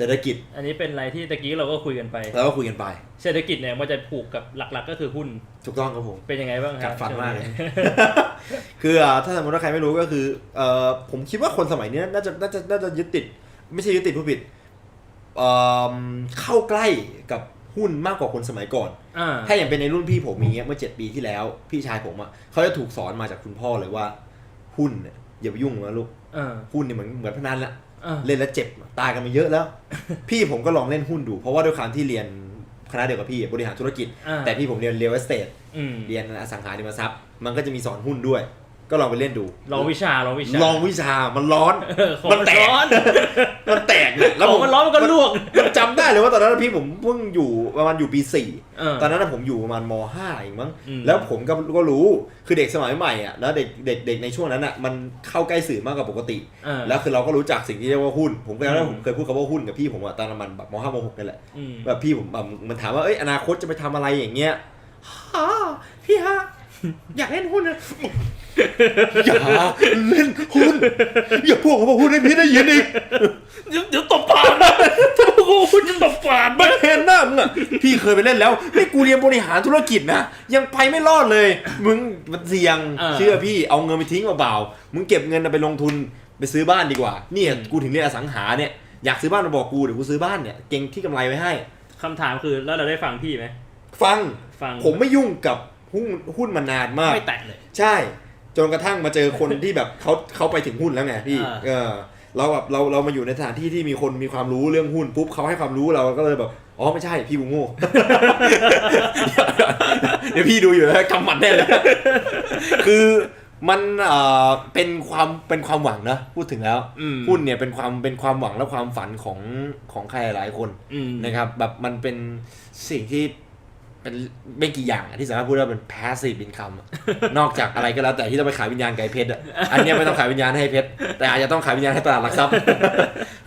เศรษฐกิจอันนี้เป็นอะไรที่ตะกี้เราก็คุยกันไป แล้วก็คุยกันไป เศรษฐกิจเนี่ยมันจะผูกกับหลักๆ ก็คือหุ้นถูกต้องครับผมเป็นยังไงบ้างครับกัดฟันมากเลย คืออ่าถ้าสมมติว่าใครไม่รู้ก็คือเอ่อผมคิดว่าคนสมัยนี้น่าจะน่าจะน่าจะยึดติด ไม่ใช่ยึดติดผู้ผิดเอ่อเข้าใกล้กับหุ้นมากกว่าคนสมัยก่อน อ่าถ้าอย่างเป็นในรุ่นพี่ผมอย่างเงี้ยเมื่อเจ็ดปีที่แล้ว พี่ชายผมอะเขาจะถูกสอนมาจากคุณพ่อเลยว่า หุ้นเนี่ยอย่าไปยุ่งนะลูกเออหุ้นเนี่ยเหมือนเหมือนพนันละ เออเล่นแล้วเจ็บตายกันมาเยอะแล้ว พี่ผมก็ลองเล่นหุ้นดู เพราะว่าด้วยความที่เรียนคณะเดียวกับพี่บริหารธุรกิจอ่าแต่พี่ผมเรียนเรียลเอสเตทอืมเรียนอสังหาริมทรัพย์ มันก็จะมีสอนหุ้นด้วย ก็ลองไปเล่นดู ลองวิชาลองวิชาลองวิชามันร้อน เออของมันมันแตก ร้อนมันแตกเนี่ยของมันร้อนมันก็ลวก มันจำได้เลยว่าตอนนั้นพี่ผมเพิ่งอยู่ประมาณอยู่ปีสี่เออตอนนั้นนะผมอยู่ประมาณมห้าเองมั้งอืม แล้วผมก็ก็รู้คือเด็กสมัยใหม่อะแล้วเด็กเด็กเด็กในช่วงนั้นอะมันเข้าใกล้สื่อมากกว่าปกติ เออ แล้วคือเราก็รู้จักสิ่งที่เรียกว่าหุ้น ผมก็จำได้อืมผมเคยพูดคำว่าหุ้นกับพี่ผมอะตอนประมันแบบมห้ามหกนี่แหละอืมแบบพี่ผมแบบมันถามว่าเอ้ยอนาคตจะไปทำอะไรอย่างเงี้ยฮะพี่ฮะ อยากเล่นหุ้นนะ อย่าเล่นหุ้นอย่าพูดคำว่าหุ้นให้พี่ได้ยินอีกเดี๋ยวเดี๋ยวตบปากนะถ้าพวกกูคุณจะตบปากมันเห็นหน้ามึงอะพี่เคยไปเล่นแล้วนี่กูเรียนบริหารธุรกิจนะยังไปไม่รอดเลย มึงมันเสี่ยงเชื่อพี่เอาเงินไปทิ้งเปล่าๆมึงเก็บเงินไปลงทุนไปซื้อบ้านดีกว่าเนี่ยกูถึงเรียนอสังหาเนี่ยอยากซื้อบ้านมาบอกกูเดี๋ยวกูซื้อบ้านเนี่ยเก่งที่กำไรไว้ให้ คำถามคือแล้วเราได้ฟังพี่ไหมฟัง ฟังผมไม่ยุ่งกับหุ้นหุ้นมานานมาก ไม่แตะเลย ใช่ จนกระทั่งมาเจอคนที่แบบเขาเขาไปถึงหุ้นแล้วไงพี่อ่าเออ เราแบบเราเรามาอยู่ในสถานที่ที่มีคนมีความรู้เรื่องหุ้นปุ๊บเขาให้ความรู้เราก็เลยแบบอ๋อไม่ใช่พี่กูโง่ เดี๋ยวพี่ดูอยู่แล้วกำหมัดแน่เลย คือมันเอ่อเป็นความเป็นความหวังนะพูดถึงแล้วอืมหุ้นเนี่ยเป็นความเป็นความหวังและความฝันของของใครหลายคนอืมนะครับ แบบมันเป็นสิ่งที่ เป็นไม่กี่อย่างอะที่สามารถพูดได้ว่าเป็น passive income อะนอกจากอะไรก็แล้วแต่ที่ต้องไปขายวิญญาณไก่เพชรอะอันเนี้ยไม่ต้องขายวิญญาณให้เพชรแต่อาจจะต้องขายวิญญาณให้ตลาดหลักทรัพย์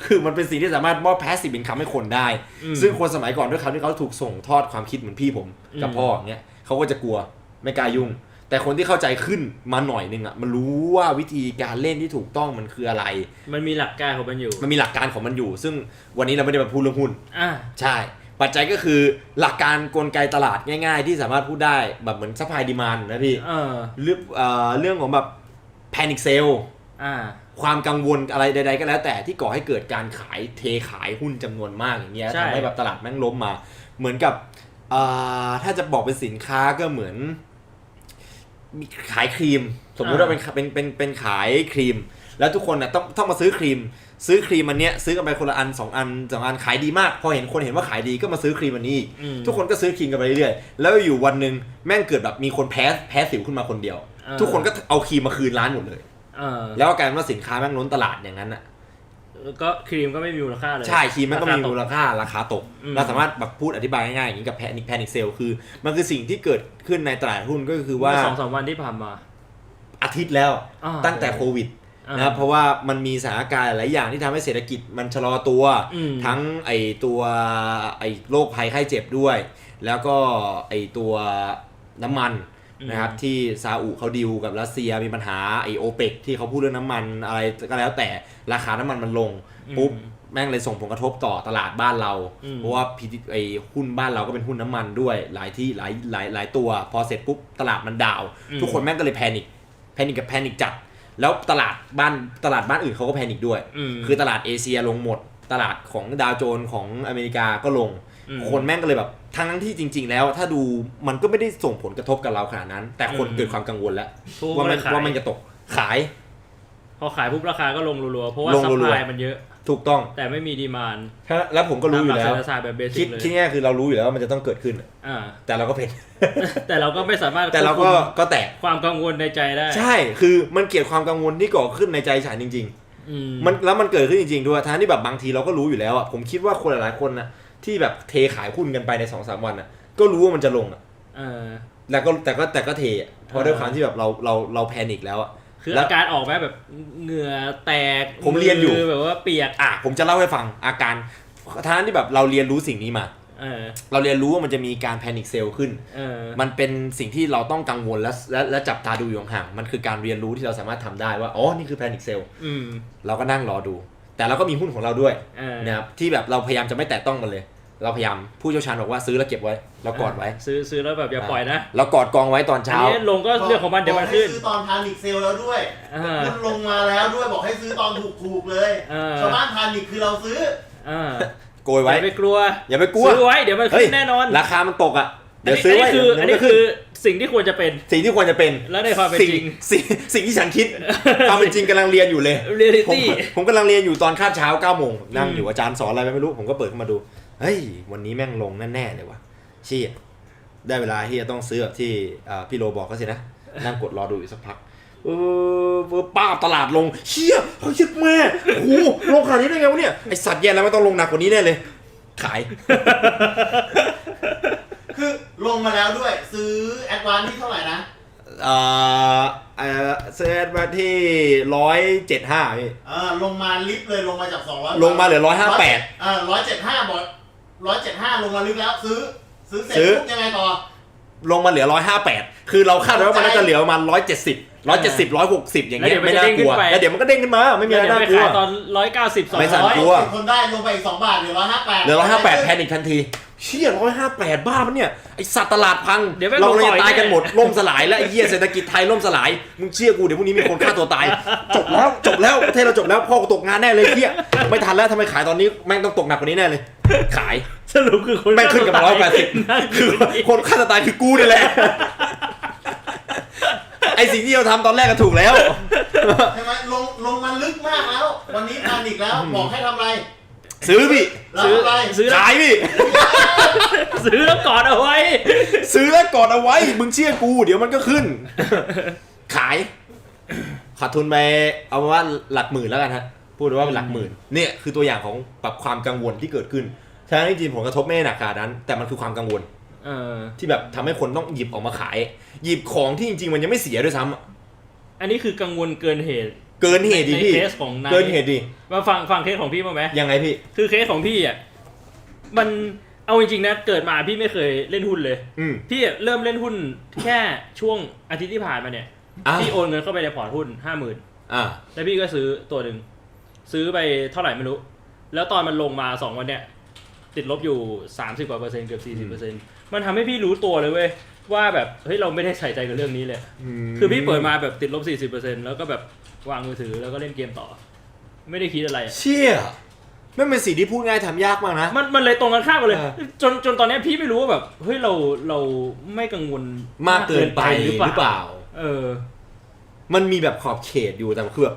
คือมันเป็นสิ่งที่สามารถมอบ passive income ให้คนได้อืมซึ่งคนสมัยก่อนด้วยคำที่เขาถูกส่งทอดความคิดเหมือนพี่ผมกับอืมพ่ออย่างเงี้ยเขาก็จะกลัวไม่กล้ายุ่ง แต่คนที่เข้าใจขึ้นมาหน่อยนึงอะมันรู้ว่าวิธีการเล่นที่ถูกต้องมันคืออะไร มันมีหลักการของมันอยู่ มันมีหลักการของมันอยู่ ซึ่งวันนี้เราไม่ได้มาพูดเรื่องหุ้นอ่าใช่ ปัจจัยก็คือหลักการกลไกตลาดง่าย ๆ ที่สามารถพูดได้แบบเหมือน supply demand นะพี่เออเรื่องเอ่อเรื่องของแบบ panic sale อ่าความกังวลอะไรใด ๆ ก็แล้ว แต่ที่ก่อให้เกิดการขายเทขายหุ้นจำนวนมากอย่างเงี้ยใช่ทำให้แบบตลาดแม่งล้มมา เหมือนกับอ่าถ้าจะบอกเป็นสินค้าก็เหมือนมีขายครีม สมมุติว่าเป็นเป็นเป็นเป็นขายครีม แล้วทุกคนน่ะต้องต้องมาซื้อครีม ซื้อครีมอันเนี้ยซื้อกันไปคนละอันสองอันสองอันขายดีมาก พอเห็นคนเห็นว่าขายดีก็มาซื้อครีมอันนี้อีกอืม ทุกคนก็ซื้อครีมกันไปเรื่อยๆแล้วอยู่วันหนึ่งแม่งเกิดแบบมีคนแพ้แพ้สิวขึ้นมาคนเดียวเออทุกคนก็เอาครีมมาคืนร้านหมดเลย เออแล้วก็กลายเป็นว่าสินค้าแม่งล้นตลาดอย่างนั้นอะก็ครีมก็ไม่มีมูลค่าเลย ใช่ครีมแม่งก็มีราคาตมูลค่าราคาตกอืม เราสามารถแบบพูดอธิบายง่ายๆอย่างนี้กับแพนิคแพนิคเซลคือ มันคือสิ่งที่เกิดขึ้นในตลาดหุ้นก็คือว่าเมื่อสองสามวันที่ผ่านมา อาทิตย์แล้วอ่า ตั้งแต่โควิดอ่า นะครับเพราะว่ามันมีสถานการณ์หลายอย่างที่ทำให้เศรษฐกิจมันชะลอตัวอืมทั้งไอตัวไอโรคภัยไข้เจ็บด้วย แล้วก็ไอตัวน้ำมันนะครับที่ซาอุเขาดิวกับรัสเซียมีปัญหาไอโอเปกที่เขาพูดเรื่องน้ำมันอะไรก็แล้วแต่ราคาน้ำมันมันลงปุ๊บอืมแม่งเลยส่งผลกระทบต่อตลาดบ้านเราอืมเพราะว่าพิธีไอหุ้นบ้านเราก็เป็นหุ้นน้ำมันด้วย หลายที่หลายหลายหลายตัว พอเสร็จปุ๊บตลาดมันดาวน์ทุกคนแม่งก็เลยแพนิคแพนิคกับแพนิคจัด แล้วตลาดบ้านตลาดบ้านอื่นเขาก็แพนิคด้วยมคือตลาดเอเชียลงหมด ตลาดของดาวโจนส์ของอเมริกาก็ลงอืมคนแม่งก็เลยแบบทั้งนั้นที่จริง ๆ แล้วถ้าดูมันก็ไม่ได้ส่งผลกระทบกับเราขนาดนั้น แต่คนอืมเกิดความกังวลแล้วทุกว่ามันขยว่ามันจะตกขาย พอขายปุ๊บราคาก็ลงรัวๆเพราะว่าลงซัพรัวๆพลายมันเยอะ ถูกต้องแต่ไม่มีดีมานแล้วผมก็รู้อยู่แล้วตามหลักเศรษฐศาสตร์แบบเบสิคิกดเลยคิดง่ายๆคือเรารู้อยู่แล้วว่ามันจะต้องเกิดขึ้น อ่า แต่เราก็เป็นแต่เราก็ไม่สามารถแต่เราควก็บคุมก็แตกความกังวลในใจได้ใช่ คือมันเกิดความกังวลที่ก่อขึ้นในใจฉันจริงๆอืมมันแล้วมันเกิดขึ้นจริงๆด้วยทั้งที่แบบบางทีเราก็รู้อยู่แล้วอะผมคิดว่าคนหลายๆคนนะที่แบบเทขายหุ้นกันไปในสองสามวันอะก็รู้ว่ามันจะลงอะเออ แล้วก็แต่ก็แต่ก็เทอะเพราะอ่าด้วยความที่แบบเราเราเราแพนิคแล้วอะ คือแล้วอาการออกไหมแบบเหงื่อแตกผมเรียนอยู่มืแบบว่าเปียกอะผมจะเล่าให้ฟังอาการทั้งที่แบบเราเรียนรู้สิ่งนี้มาเออเราเรียนรู้ว่ามันจะมีการแพนิคเซลขึ้นเออมันเป็นสิ่งที่เราต้องกังวลและและและจับตาดูอยู่ห่างๆมันคือการเรียนรู้ที่เราสามารถทำได้ว่า อ๋อ นี่คือแพนิคเซลอืมเราก็นั่งรอดู แต่เราก็มีหุ้นของเราด้วยเออนะครับที่แบบเราพยายามจะไม่แตะต้องมันเลย เราพยายามผู้เชี่ยวชาญบอกว่าซื้อแล้วเก็บไว้เรากอดไว้ ซื้อซื้อแล้วแบบอย่าปล่อยนะเรากอดกองไว้ตอนอันเช้านี้ลงก็เรื่องของมันเดี๋ยวมันขึ้นบอกให้ซื้อตอนพานิกเซลแล้วด้วยอ่าคุณลงมาแล้วด้วยบอกให้ซื้อตอนถูกๆเลยเออชาวบ้านพานิกคือเราซื้อ อ่าโกยอไว้ย่าไปกลัวอย่าไปกลัวซื้อไว้เดี๋ยวมันเฮ้ขึ้ยนแน่นอนราคามันตกอะอันเดี๋ยวนี้ซื้ออันไว้นี้คือเดี๋ยวอันมันี้ก็ขึ้คือสิ่งที่ควรจะเป็น สิ่งที่ควรจะเป็นแล้วในความเป็นสิ่งจริง สิ่งสิ่งที่ฉันคิดความเป็นจริงกำลังเรียนอยู่เลยผม reality ผมกำลังเรียนอยู่ตอนคาบเช้า9ก้าโมงนั่งอืมอยู่อาจารย์สอนอะไรไม่รู้ ผมก็เปิดขึ้นมาดู เฮ้ย วันนี้แม่งลงแน่ๆเลยวะเชี่ยได้เวลาที่จะต้องซื้อแบบที่อ่าพี่โรบอกก็สินะ นั่งกดรอดูอีกสักพักเออเออป้าบตลาดลงเชี่ยเขาชิดแม่โอ้โหลงขนาดนี้ได้ไงวะเนี่ยไอสัตว์แย่แล้วไม่ต้องลงหนักกว่านี้แน่เลย ขาย คือลงมาแล้วด้วย ซื้อแอดวานที่เท่าไหร่นะเอ่อเอ่อเซตมาที่ร้อยเจ็ดห้าพี่เออลงมาลิฟต์เลยลงมาจากสองร้อยลงมาเหลือ158เออร้อยเจ็ดห้าบอก ร้อยเจ็ดห้าลงมาลึกแล้ว ซื้อ ซื้อเสร็จซื้อ ปุ๊บยังไงต่อ ลงมาเหลือร้อยห้าแปดคือเราคาดไว้ว่ามันน่าจะเหลือประมาณร้อยเจ็ดสิบร้อยเจ็ดสิบร้อยหกสิบอย่างเงี้ยแล้วไม่เดี๋ยวมันน่ากลัว จะเด้งขึ้นไป แล้วเดี๋ยวมันก็เด้งขึ้นมา ไม่มีอะไรเดี๋ยวน่าไปกลัว ขายตอนร้อยเก้าสิบสองไม่สั่น ร้อยกลัว คนได้ลงไปอีกสองบาทเหลือร้อยห้าแปดเหลือร้อยห้าแปดแพนิคทันที เชี่ยร้อยห้าแปดบ้ามันเนี่ยไอสัตว์ตลาดพังเดี๋ยวแม่งเราเลยลงต่อยตายกันแน่หมดล่มสลายแล้วไอ้เหี้ยเศรษฐกิจไทยล่มสลายมึงเชื่อกูเดี๋ยวพรุ่งนี้มีคนฆ่าตัวตาย จบแล้วจบแล้วประเทศเราจบแล้วพ่อกูตกงานแน่เลยเหี้ยไม่ทันแล้วทำไมขายตอนนี้แม่งต้องตกหนักกว่านี้แน่เลย ขายสรุปคือคนแม่งขึ้นกับร้อยแปดสิบนั่งคือคนฆ่าตัวตายคือกูนี่แหละไอสิ่งที่เราทำตอนแรกก็ถูกแล้วใช่ไหมลงลงมาลึกมากแล้ว วันนี้พานิกแล้วบอกให้ทำอะไร ซื้อพี่แล้วซื้อทำอะไรซื้อแล้วขายพี่ ซื้อแล้วกอดเอาไว้ ซื้อแล้วกอดเอาไว้ มึงเชื่อกู เดี๋ยวมันก็ขึ้น ขาย ขาดทุนไปเอาว่าหลักหมื่นแล้วกันฮะ พูดว่าเป็นหลักหมื่น เนี่ยคือตัวอย่างของปรับความกังวลที่เกิดขึ้นใช่จริงๆผลกระทบไม่ได้หนักขนาดนั้น แต่มันคือความกังวลเออที่แบบทำให้คนต้องหยิบออกมาขาย หยิบของที่จริง ๆ มันยังไม่เสียด้วยซ้ำอะอันนี้คือกังวลเกินเหตุ เกินเหตุดิในพี่เคสของนายเกินเหตุดิมาฟังฟังเคสของพี่มั้างไหมยังไงพี่ คือเคสของพี่อะมันเอาจริงๆนะเกิดมาพี่ไม่เคยเล่นหุ้นเลย อืมพี่อะเริ่มเล่นหุ้นแค่ช่วงอาทิตย์ที่ผ่านมาเนี่ยอ่าพี่โอนเงินเข้าไปในพอร์ตหุ้นห้าหมื่นอ่าแล้วพี่ก็ซื้อตัวหนึ่งซื้อไปเท่าไหร่ไม่รู้ แล้วตอนมันลงมาสองวันเนี่ย ติดลบอยู่สามสิบกว่าเปอร์เซ็นต์เกือบสี่สิบเปอร์เซ็นต์มันทำให้พี่รู้ตัวเลยเว้ยว่าแบบเฮ้ยเราไม่ได้ใส่ใจกับเรื่องนี้เลยคือพี่เปิดมาแบบติดลบสี่สิบเปอร์เซ็นต์แล้วก็แบบ วางมือถือแล้วก็เล่นเกมต่อ ไม่ได้คิดอะไรอะเชี่ยไม่เป็นสิ่งที่พูดง่ายทำยากมากนะ มันมันเลยตรงกันข้ามกันเลย เออ จนจนตอนเนี้ยพี่ไม่รู้ว่าแบบเฮ้ยเราเราไม่กังวลมากเกินไปหรือเปล่า เออ มันมีแบบขอบเขตอยู่แต่คือแบบ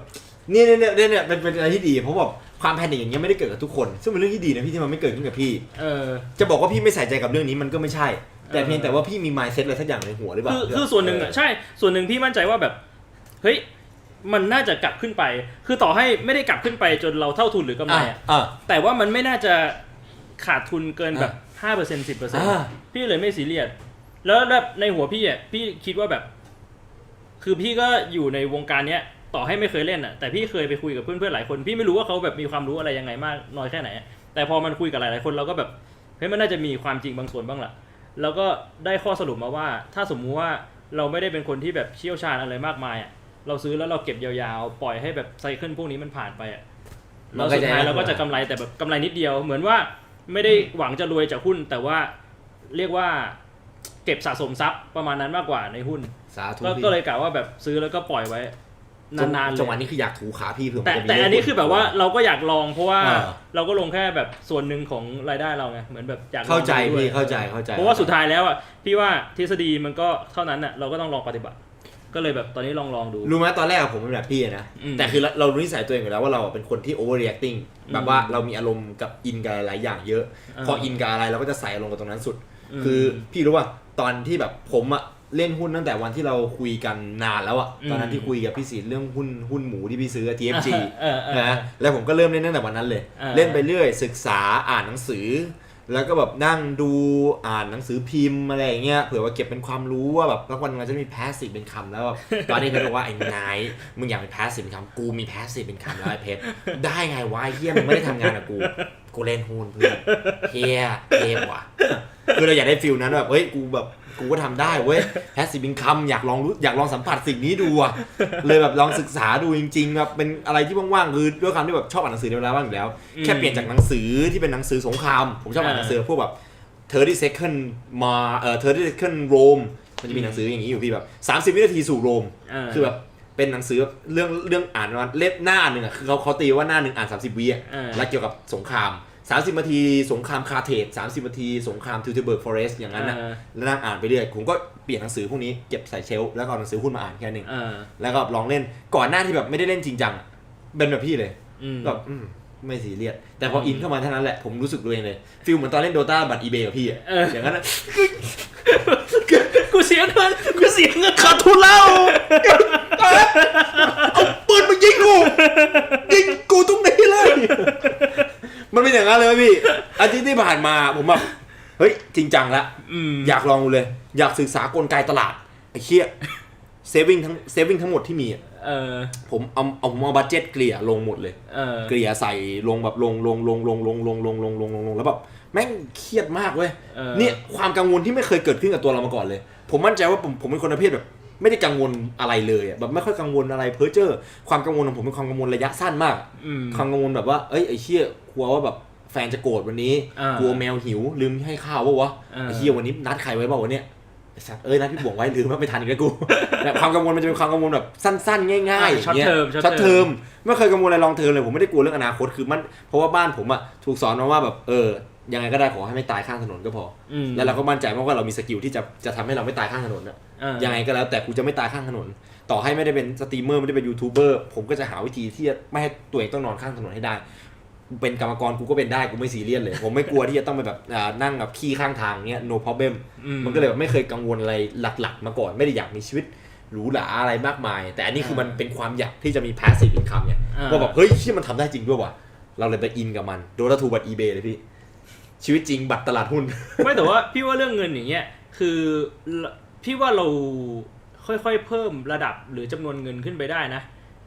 เนี่ยเนี่ยเนี่ยเนี่ยเป็นเป็นอะไรที่ดีเพราะแบบความแพนิคอย่างเงี้ยไม่ได้เกิดกับทุกคน ซึ่งเป็นเรื่องที่ดีนะพี่ที่มันไม่เกิดขึ้นกับพี่ เออ จะบอกว่าพี่ไม่ใส่ใจกับเรื่องนี้มันก็ไม่ใช่ แต่เออเพียงแต่ว่าพี่มี mindset อะไรสักอย่างในหัวหรือเปล่าคือคือส่วนหนึ่งอะใช่ส่วนหนึ่งพี่มั่นใจว่าแบบ เฮ้ย มันน่าจะกลับขึ้นไป คือต่อให้ไม่ได้กลับขึ้นไปจนเราเท่าทุนหรือกำไรอะอะอะแต่ว่ามันไม่น่าจะขาดทุนเกินแบบห้าเปอร์เซ็นสิบเปอร์เซ็นต์อ่า พี่เลยไม่ซีเรียสแล้วแบบในหัวพี่อะพี่คิดว่าแบบ คือพี่ก็อยู่ในวงการเนี้ย ต่อให้ไม่เคยเล่นอะแต่พี่เคยไปคุยกับเพื่อนๆหลายคน พี่ไม่รู้ว่าเขาแบบมีความรู้อะไรยังไงมากน้อยแค่ไหนอะแต่พอมันคุยกับหลายๆคนเราก็แบบเฮ้ยมันน่าจะมีความจริงบางส่วนบ้างล่ะ แล้วก็ได้ข้อสรุปมาว่า ถ้าสมมุติว่าเราไม่ได้เป็นคนที่แบบเชี่ยวชาญอะไรมากมายอะ เราซื้อแล้วเราเก็บยาวๆ ปล่อยให้แบบไซเคิลพวกนี้มันผ่านไปอะมัเรานก็สุดจะท้ายเราก็จะกำไรแต่แบบกำไรนิดเดียว เหมือนว่าไม่ได้หวังจะรวยจากหุ้น แต่ว่าเรียกว่าเก็บสะสมทรัพย์ประมาณนั้นมากกว่าในหุ้น สาธุก็พี่ก็เลยกะว่าแบบซื้อแล้วก็ปล่อยไว้นานๆเลจังหวะยนี้คืออยากถูขาพี่เผื่อมัแต่จะมีแต่อันนี้คือแบบว่าเราก็อยากลองเพราะว่าเออ เราก็ลงแค่แบบส่วนหนึ่งของรายได้เราไงเหมือนแบบอยากลองเข้าใจดูด้วยพี่เข้าใจเข้าใจเพราะว่าสุดท้ายแล้วอะพี่ว่าทฤษฎีมันก็เท่านั้นอะเราก็ต้องลองปฏิบัติ ก็เลยแบบตอนนี้ลองลองดู รู้ไหมตอนแรกอะผมเป็นแบบพี่อะนะ อืมแต่คือเราเรารู้นิสัยตัวเองอยู่แล้วว่าเราเป็นคนที่ overreacting อืมแบบว่าเรามีอารมณ์กับอินกับหลายอย่างเยอะ อ่า พออินกับอะไรเราก็จะใส่อารมณ์กับตรงนั้นสุดอืมคือพี่รู้ว่าตอนที่แบบผมอะเล่นหุ้นตั้งแต่วันที่เราคุยกันนานแล้วอะอืม ตอนนั้นที่คุยกับพี่ศิลป์เรื่องหุ้นหุ้นหมูที่พี่ซื้อ TFG เออเออ นะแล้วผมก็เริ่มเล่นตั้งแต่วันนั้นเลยอ่าเล่นไปเรื่อยศึกษาอ่านหนังสือ แล้วก็แบบนั่งดูอ่านหนังสือพิมพ์อะไรอย่างเงี้ยเผื่อว่าเก็บเป็นความรู้ว่าแบบแล้ววันนึงเราจะมีแพสซีฟเป็นคำแล้วแบบตอนนี้เพชรบอกว่าไอ้นายมึงอยากเป็นแพสซีฟเป็นคำกูมีแพสซีฟเป็นคำแล้วไอ้เพชรได้ไงวะเฮียมึงไม่ได้ทำงานกับกูกูเล่นหุ้นเพื่อนเฮียเทพว่ะคือเราอยากได้ฟิลนั้นแบบเฮ้ยกูแบบ กูก็ทำได้เว้ยแพสซีฟอินคัมอยากลองรู้อยากลองสัมผัสสิ่งนี้ดูอะเลยแบบลองศึกษาดูจริงๆแบบเป็นอะไรที่ว่างๆคือด้วยความที่แบบชอบอ่านหนังสือในเวลาว่างอยู่แล้วอืมแค่เปลี่ยนจากหนังสือที่เป็นหนังสือสงคราม ผมชอบอ่านหนังสือพวกแบบ30 second มาเอ่อ30 second Rome มันจะมีหนังสืออย่างนี้อยู่พี่แบบ30 วินาทีสู่โรมาคือแบบเป็นหนังสือเรื่องเรื่องอ่านวันเล่มหน้าหนึ่งอะคือเขาเขาตีว่าหน้าหนึ่งอ่าน 30วิอะอ่าแล้วเกี่ยวกับสงคราม 30นาทีสงครามคาเทส30นาทีสงครามทิวเทเบิร์กฟอเรสต์อย่างนั้นนะอ่าแล้วนั่งอ่านไปเรื่อยผมก็เปลี่ยนหนังสือพวกนี้เก็บใส่เชลฟ์แล้วก็เอาหนังสือหุ้นมาอ่านแค่หนึ่งอ่าแล้วก็ลองเล่นก่อนหน้าที่แบบไม่ได้เล่นจริงจังอะเป็นแบบพี่เลยอืมแบบอืมไม่ซีเรียสแต่พออินเข้ามาเท่านั้นแหละผมรู้สึกตัวเองเลยฟิลเหมือนตอนเล่นโดตาบัตรอีเบกับพี่อะเอออย่างนั้นอะกูเสียเงินกูเสียเงินขาดทุนแล้วเอาปืนมายิงกูยิงกูตรงนี้เลย มันเป็นอย่างนั้นเลยเว้ยพี่อาทิตย์ที่ผ่านมาผมแบบเฮ้ยจริงจังละอืมอยากลองดูเลย อยากศึกษากลไกตลาดไอ้เคี้ยเซฟิงทั้งเซฟิงทั้งหมดที่มีอะเออผมเอาเอาผมเอาบัตเจ็ตเกลี่ยลงหมดเลย เออเกลี่ยใส่ลงแบบลงลงลงลงลงลงลงลงลงลงลงแล้วแบบแม่งเครียดมากเว้ยเออ เนี่ยความกังวลที่ไม่เคยเกิดขึ้นกับตัวเรามาก่อนเลย ผมมั่นใจว่าผมผมเป็นคนประเภทแบบ ไม่ได้กังวลอะไรเลยอะแบบไม่ค่อยกังวลอะไรเพ้อเจ้อความกังวลของผมเป็นความกังวลระยะสั้นมาก อืม ความกังวลแบบว่าเอ้ยไอ้เชี่ยกลัวว่าแบบแฟนจะโกรธวันนี้อ่ากลัวแมวหิว ลืมให้ข้าววะวะอ่า ไอ้เชี่ยวันนี้นัดใครไว้เปล่าวะเนี่ยไอ้สัตว์เอ้ยนัดพี่บวงไว้ลืมว่าไม่ทันอีกแล้วกู แต่ความกังวลมันจะเป็นความกังวลแบบสั้นๆ ง่ายๆช็อตย่างงี้ยเทอมช็อตเทอมไม่เคยกังวลอะไรลองเทอมเลยผมไม่ได้กลัวเรื่องอนาคตคือมันเพราะว่าบ้านผมอะถูกสอนมาว่าแบบเออ ยังไงก็ได้ขอให้ไม่ตายข้างถนนก็พออืมแล้วเราก็มั่นใจมากว่าเรามีสกิลที่จะจะทำให้เราไม่ตายข้างถนนอะเออยังไงก็แล้วแต่กูจะไม่ตายข้างถนน ต่อให้ไม่ได้เป็นสตรีมเมอร์ไม่ได้เป็นยูทูบเบอร์ผมก็จะหาวิธีที่จะไม่ให้ตัวเองต้องนอนข้างถนนให้ได้ เป็นกรรมกรกูก็เป็นได้กูไม่ซีเรียสเลย ผมไม่กลัวที่จะต้องไปแบบอ่านั่งแบบขี้ข้างทางเนี้ย no problem อืมมันก็เลยแบบไม่เคยกังวลอะไรหลักๆ มาก่อนไม่ได้อยากมีชีวิตหรูหราอะไรมากมาย แต่อันนี้คือมันเป็นความอยากที่จะมี passive income เนี่ยอ่าว่าแบบเฮ้ยที่มันทำได้จริงด้วยว่ะเราเลยไปอินกับมันโดนทูบัตร eBay เลยพี่ ชีวิตจริงบัตรตลาดหุ้น ไม่แต่ว่าพี่ว่าเรื่องเงินอย่างเงี้ยคือพี่ว่าเราค่อยๆเพิ่มระดับหรือจำนวนเงินขึ้นไปได้นะ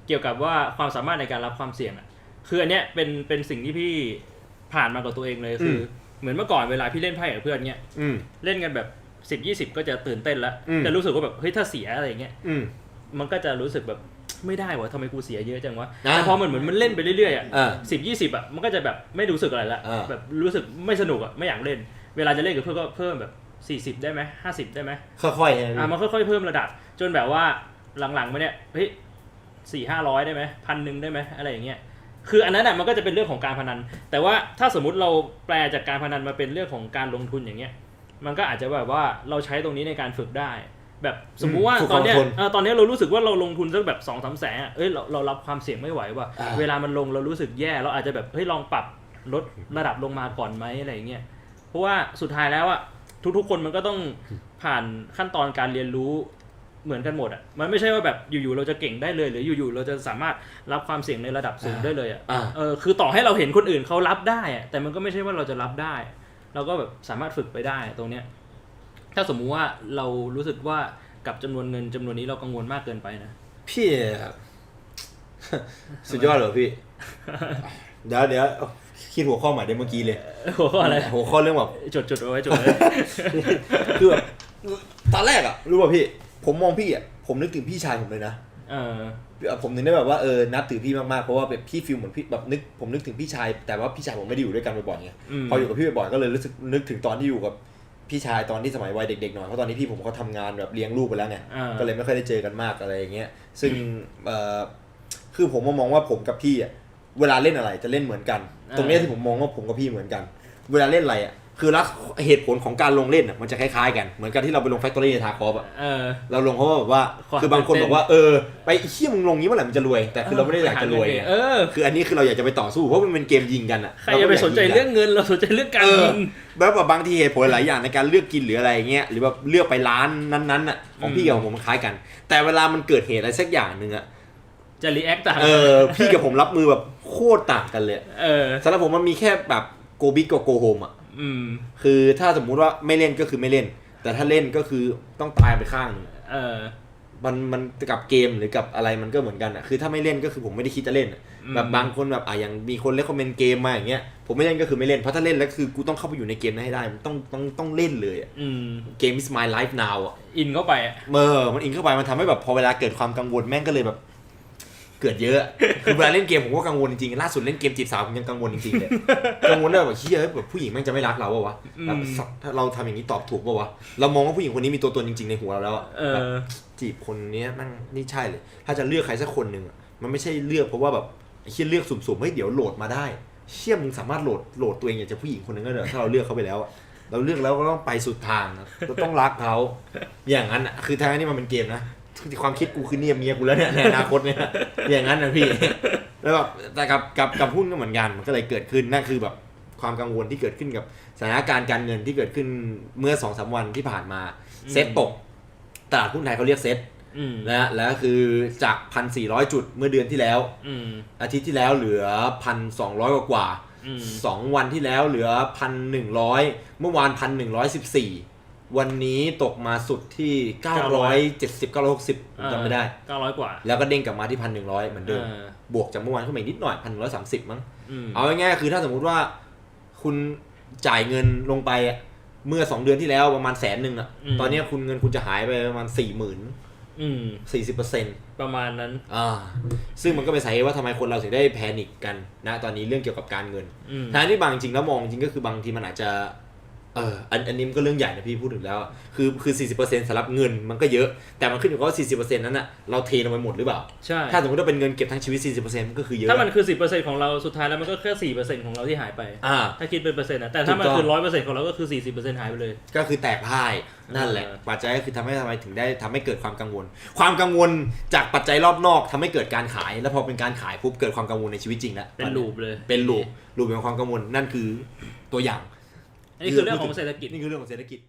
เกี่ยวกับว่าความสามารถในการรับความเสี่ยงอะคืออันเนี้ยเป็นเป็นสิ่งที่พี่ผ่านมากับตัวเองเลยคืออเหมือนเมื่อก่อนเวลาพี่เล่นไพ่กับเพื่อนเงี้ยอืมเล่นกันแบบสิบยี่สิบก็จะตื่นเต้นแล้วอืมจะรู้สึกว่าแบบเฮ้ยถ้าเสียอะไรเงี้ยอืมมันก็จะรู้สึกแบบ ไม่ได้วะทำไมกูเสียเยอะจังวะอ่าแต่พอมันเหมือนมันเล่นไปเรื่อยๆอะอ่าสิบยี่สิบอะมันก็จะแบบไม่รู้สึกอะไรละอ่าแบบรู้สึกไม่สนุกอะไม่อยากเล่น เวลาจะเล่นกับเพื่อนก็เพิ่มแบบสี่สิบได้ไหมห้าสิบได้ไหม ค่อยๆใช่ไหมอ่าพี่ มันค่อยๆเพิ่มระดับ จนแบบว่าหลังๆมาเนี่ยเฮ้ยสี่ห้าร้อยได้ไหมพันหนึ่งได้ไหมอะไรอย่างเงี้ยคืออันนั้นอะมันก็จะเป็นเรื่องของการพนัน แต่ว่าถ้าสมมุติเราแปลจากการพนันมาเป็นเรื่องของการลงทุนอย่างเงี้ยมันก็อาจจะแบบว่าเราใช้ตรงนี้ในการฝึกได้ แบบสมมุติว่าฝึกตอนเนี้ยความอดทนเออตอนเนี้ยเรารู้สึกว่าเราลงทุนสักแบบสองสามแสนอะเอ้ยเราเรารับความเสี่ยงไม่ไหวว่ะอ่าเวลามันลงเรารู้สึกแย่เราอาจจะแบบเฮ้ยลองปรับลดระดับลงมาก่อนไหมอะไรอย่างเงี้ยเพราะว่าสุดท้ายแล้วอะทุกๆคนมันก็ต้องผ่านขั้นตอนการเรียนรู้เหมือนกันหมดอะมันไม่ใช่ว่าแบบอยู่ๆเราจะเก่งได้เลย หรืออยู่ๆเราจะสามารถรับความเสี่ยงในระดับสูงได้เลยอะอ่าเออคือต่อให้เราเห็นคนอื่นเขารับได้อะแต่มันก็ไม่ใช่ว่าเราจะรับได้ เราก็แบบสามารถฝึกไปได้ตรงเนี้ย ถ้าสมมุติว่าเรารู้สึกว่ากับจำนวนเงินจำนวนนี้เรากังวลมากเกินไปนะพี่สุดยอดเหรอพี่ เดี๋ยวเดี๋ยวคิดหัวข้อใหม่ได้เมื่อกี้เลย หัวข้ออะไร หัวข้อเรื่องแบบจดจดเอาไว้จดไว้คือแบบตอนแรกอะรู้ป่ะพี่ ผมมองพี่อะผมนึกถึงพี่ชายผมเลยนะเออผมนึกได้แบบว่าเออนับถือพี่มากๆเพราะว่าแบบพี่ฟิลเหมือนพี่แบบนึกผมนึกถึงพี่ชาย แต่ว่าพี่ชายผมไม่ได้อยู่ด้วยกันบ่อยๆไงอืมพออยู่กับพี่บ่อยๆก็เลยรู้สึกนึกถึงตอนที่อยู่กับ พี่ชายตอนที่สมัยวัยเด็กๆหน่อยเพราะตอนนี้พี่ผมเขาทำงานแบบเลี้ยงลูกไปแล้วไงอ่าก็เลยไม่ค่อยได้เจอกันมากอะไรอย่างเงี้ยซึ่งเอ่อคือผมมองว่าผมกับพี่อะเวลาเล่นอะไรจะเล่นเหมือนกันอ่าตรงเนี้ยที่ผมมองว่าผมกับพี่เหมือนกัน เวลาเล่นอะไรอะ คือรักเหตุผลของการลงเล่นอะมันจะคล้ายๆกัน เหมือนกันที่เราไปลงแฟคทอรี่ในทาคอฟอะเออ เราลงเพราะว่าแบบว่าความคือบางคนตื่นเต้นบอกว่าเออไปเชี่ยมึงลงนี้เมื่อไหร่มันจะรวย แต่คือเราไม่ได้อยากจะรวยไงเออคืออันนี้คือเราอยากจะไปต่อสู้เพราะมันเป็นเกมยิงกันอะใครจะไปสนใจเรื่องเงินเราสนใจเรื่องการเออยิงแบบว่าบางทีเหตุผลหลายอย่างในการเลือกกินหรืออะไรเงี้ยหรือแบบเลือกไปร้านนั้นๆอะของพี่กับของผมมันคล้ายกัน แต่เวลามันเกิดเหตุอะไรสักอย่างหนึ่งอะจะรีแอคต่างเออพี่กับผมรับมือแบบโคตรต่างกันเลยเออสำหรับผมมันมีแค่แบบโกบิ๊กกับโกโฮมอะ อืม คือถ้าสมมุติว่าไม่เล่นก็คือไม่เล่น แต่ถ้าเล่นก็คือต้องตายไปข้างหนึงเออ มันมันกับเกมหรือกับอะไรมันก็เหมือนกันอะ คือถ้าไม่เล่นก็คือผมไม่ได้คิดจะเล่นอะอืม แบบบางคนแบบอะอย่างมีคนเล่นคอมเมนต์เกมมาอย่างเงี้ยผมไม่เล่นก็คือไม่เล่นเพราะถ้าเล่นแล้วคือกูต้องเข้าไปอยู่ในเกมนั้นให้ได้มันต้องต้องต้องเล่นเลยอะอืม เกม is my life now อะ อินเข้าไปอะเออมันอินเข้าไปมันทำให้แบบพอเวลาเกิดความกังวลแม่งก็เลยแบบ เกิดเยอะ คือเวลาเล่นเกมผมก็กังวลจริงๆล่าสุดเล่นเกมจีบสาวผมยังกังวลจริงๆเลยกังวลด้วยแบบเฮียแบบผู้หญิงแม่งจะไม่รักเราปะวะแบบสัตว์ถ้าเราทำอย่างนี้ตอบถูกปะวะเรามองว่าผู้หญิงคนนี้มีตัวตนจริง ๆในหัวเราแล้วอะเอแบบอจีบคนเนี้ยแม่งนี่ใช่เลย ถ้าจะเลือกใครสักคนหนึ่งอะมันไม่ใช่เลือกเพราะว่าแบบไอ้เชี่ยเลือกสุ่มๆเฮ้ยเดี๋ยวโหลดมาได้ เชี่ยมึงสามารถโหลดโหลดตัวเองอยากจะผู้หญิงคนหนึงก็ได้เหรอถ้าเราเลือกเขาไปแล้วอะเราเลือกแล้วก็ต้องไปสุดทางนะเราต้องรักเขาอย่างนั้นอะคือทางนี้มันเป็นเกมนะ ความคิดกูคือเนี่ยเมียกูแล้วเนี่ยในอนาคตเนี่ยอย่างนั้นนะพี่แล้วแบบแต่กับกับกับหุ้นก็เหมือนกันมันก็เลยเกิดขึ้นนั่นคือแบบความกังวลที่เกิดขึ้นกับสถานการณ์การเงินที่เกิดขึ้นเมื่อสองสามวันที่ผ่านมาเซ็ตตกตลาดหุ้นไทยเขาเรียกเซ็ตอืมนะฮะแล้วคือจาก1,400จุดเมื่อเดือนที่แล้วอืมอาทิตย์ที่แล้วเหลือ1,200กว่าอืมๆสองวันที่แล้วเหลือ1,100เมื่อวาน1,114 วันนี้ตกมาสุดที่ 970 960จำไม่ได้เก้าร้อยกว่า แล้วก็เด้งกลับมาที่ 1,100 เหมือนเดิมเออบวกจากเมื่อวานขึ้นมาอีกนิดหน่อย 1,130 มั้งอืมเอาง่ายๆคือถ้าสมมุติว่าคุณจ่ายเงินลงไปอะเมื่อ 2 เดือนที่แล้วประมาณแสนหนึ่งอะตอนเนี้ยคุณเงินคุณจะหายไปประมาณ 40,000อืม40เปอร์เซ็นต์ประมาณนั้นอ่าซึ่งมันก็เป็นสาเหตุว่าทำไมคนเราถึงได้แพนิคกันนะตอนนี้เรื่องเกี่ยวกับการเงินอืมทางที่บางจริงแล้วมองจริงก็คือบางทีมันอาจจะ เอออันอันนี้มันก็เรื่องใหญ่นะพี่พูดถึงแล้ว คือคือ40%สำหรับเงินมันก็เยอะ แต่มันขึ้นอยู่กับว่า40%นั้นน่ะเราเทลงไปหมดหรือเปล่า ใช่ ถ้าสมมติว่าเป็นเงินเก็บทั้งชีวิต40%มันก็คือเยอะ ถ้ามันคือสิบเปอร์เซ็นต์ของเราสุดท้ายแล้วมันก็แค่สี่เปอร์เซ็นต์ของเราที่หายไป อ่า ถ้าคิดเป็นเปอร์เซ็นต์นะแต่ถ้ามันถูกต้อง คือร้อยเปอร์เซ็นต์ของเราก็คือสี่สิบเปอร์เซ็นต์หายไปเลย ก็คือแตกพ่ายนั่นแหละ เออ ปัจจัยก็คือทำให้ทำไมถึงได้ทำให้เกิดความกังวล ความกังวลจากปัจจัยรอบนอกทำให้เกิดการขาย แล้วพอเป็นการขายปุ๊บเกิดความกังวลในชีวิตจริงแล้วเป็นลูปเลย เป็นลูปลูปของความกังวลนั่นคือตัวอย่าง อันนี้คือเรื่องของเศรษฐกิจ นี่คือเรื่องของเศรษฐกิจ